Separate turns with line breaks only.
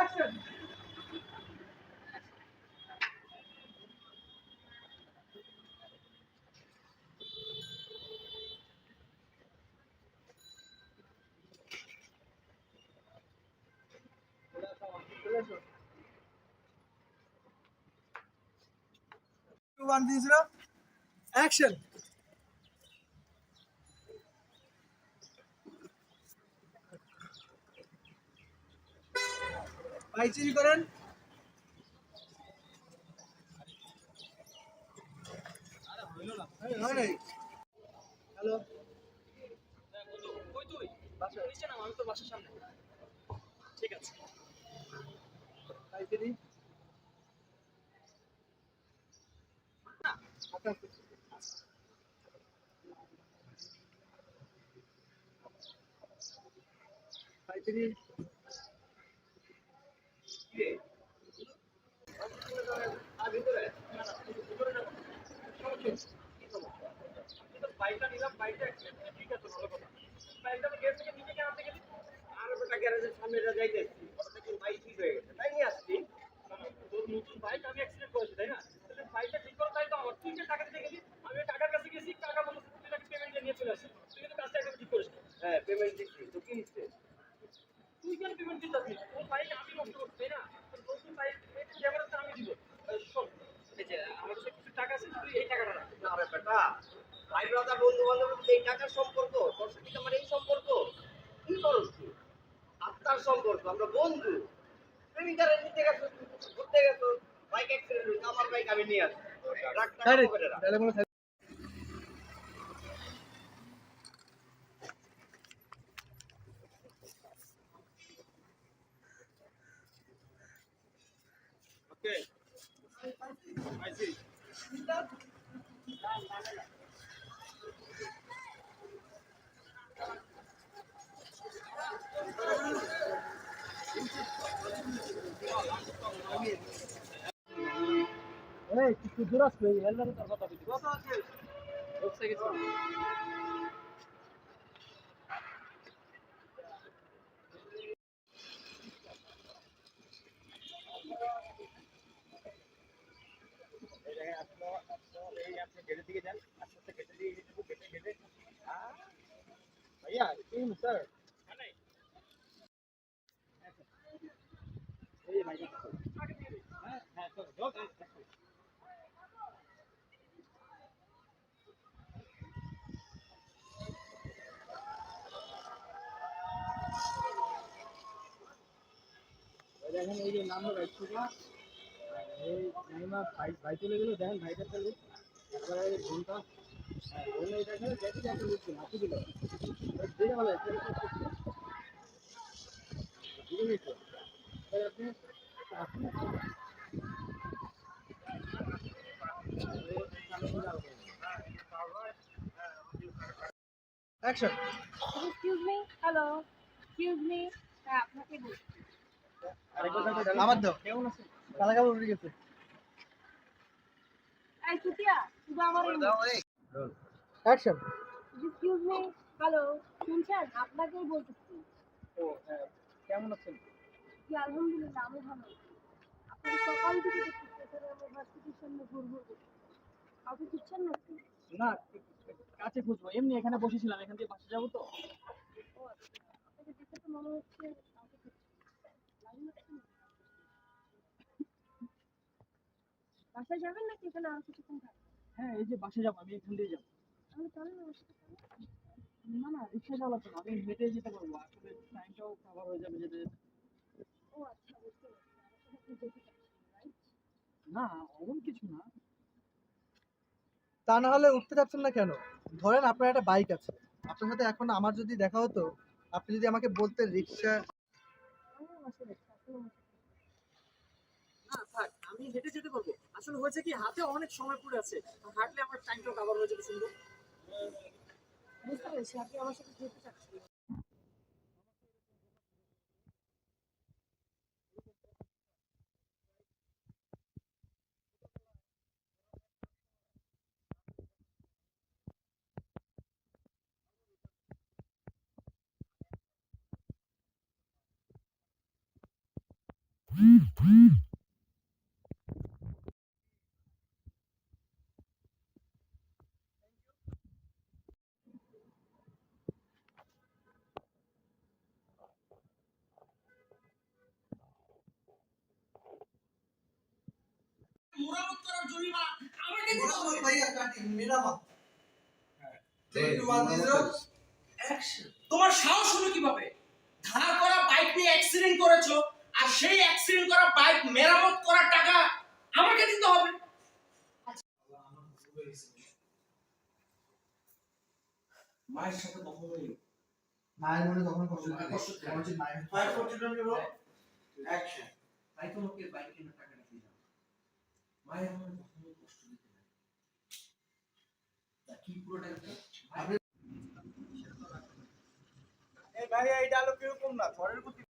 Action. One zero action. ভাই চিনি করেন হ্যালো। বাসা
নিচে নাম আমি তো বাসার সামনে। ঠিক আছে। হ্যাঁ পেমেন্ট
দিচ্ছি তো কি নিচ্ছে
তুই কেন পেমেন্ট দিতে আসবি তোর বাইক আমি নষ্ট করছি না? তোর বাইক আমি দিব এই শোন এই যে আমার কাছে কিছু টাকা আছে তুই এই টাকাটা রাখ
না রে বেটা ভাই ব্রাদার বন্ধু বান্ধব এই টাকার সম্পর্ক তোর সাথে আমার এই সম্পর্ক? কি করো তুই আত্মার সম্পর্ক আমরা বন্ধু। প্রেমিকারে নিতে গেছো ঘুরতে গেছো বাইক অ্যাক্সিডেন্ট হয়েছে আমার বাইক আমি নিয়ে আসি রাখ টাকা
স্যার
পকেটে
আই সি
এই কিছু দূর আসবে হেলমেট তোর কথা বুঝি
কত আছে রোকসে গেছি
ভাইয়া কি স্যার এই ভাই হ্যাঁ হ্যাঁ চল চল দেখেন এই যে নাম বাইক থেকে এই নাইমা ভাই ভাই চলে গেল দেখেন ভাইটার কাছে একবারে এই ঘণ্টা হ্যাঁ ওই এটা এখানে দেখি দেখি লিখছি হাতে দিল action
excuse me hello excuse me হ্যাঁ আপনাকে বলছি
আমার দাও। কেমন আছে? কালা কালা উঠে গেছে।
এই চুতিয়া শুধু আমার
অ্যাকশন
এক্সকিউজ মি হ্যালো শুনছেন? আপনাকেই বলতেছি
ও হ্যাঁ, কেমন আছেন?
কি আলহামদুলিল্লাহ আমি ভালো আপনি সকাল থেকে দেখতেছি এখানে আমার ভার্সিটির সামনে ঘুর ঘুর করছি কাউকে খুঁজছেন নাকি?
না কাছে খুঁজবো। এমনি এখানে বসেছিলাম এখান দিয়ে বাসা যাব তো।
ও আপনাকে দেখে তো মনে হচ্ছে কাউকে খুঁজছেন বাসায় যাবেন নাকি? এখানে আর কিছুক্ষণ থাকবেন
হ্যাঁ এই যে বাসা যাব আমি এখান দিয়ে যাব।
তাহলে।
না না রিক্সা চালাতে আমি হেঁটে যেতে পারব আসলে টাইমটাও কভার হয়ে যাবে যেতে
ও আচ্ছা বুঝতে
না এমন কিছু না। তা না হলে উঠতে চাচ্ছেন না কেন? ধরেন আপনার একটা বাইক আছে। আপনার সাথে এখন আমার যদি দেখা হতো আপনি যদি আমাকে বলতেন রিক্সা
থাক আমি হেঁটে যেতে পারব। আসলে হয়েছে কি হাতে অনেক সময় পড়ে আছে। হাঁটলে আমার টাইমটাও কভার হয়ে যাবে সুন্দর
বুঝতে পেরেছি আপনি আমার সাথে যেতে চাচ্ছেন
মেরামত করার জরিমানা আমাকে দিতে হবে
ভাইয়া কাটি মেরামত
তোমার সাহস হলো কীভাবে? ধার করা বাইক নিয়ে অ্যাক্সিডেন্ট করেছ আর সেই অ্যাক্সিডেন্ট করা বাইক মেরামত করার টাকা আমাকে দিতে হবে। মায়ের সাথে কখনোই
মায়ের মনে কখনো কষ্ট থাকে মায়ের
ফায়ার ফোর্টিন নিব অ্যাকশন
তাই তোমাকে বাইক কেনার টাকাটা দিলাম মায়ের মনে কখনোই কষ্ট দিতে পারে তা কি পুরো টাকাটা
এই ভাই এইটা আলো কীরকম না? ঘরের প্রতি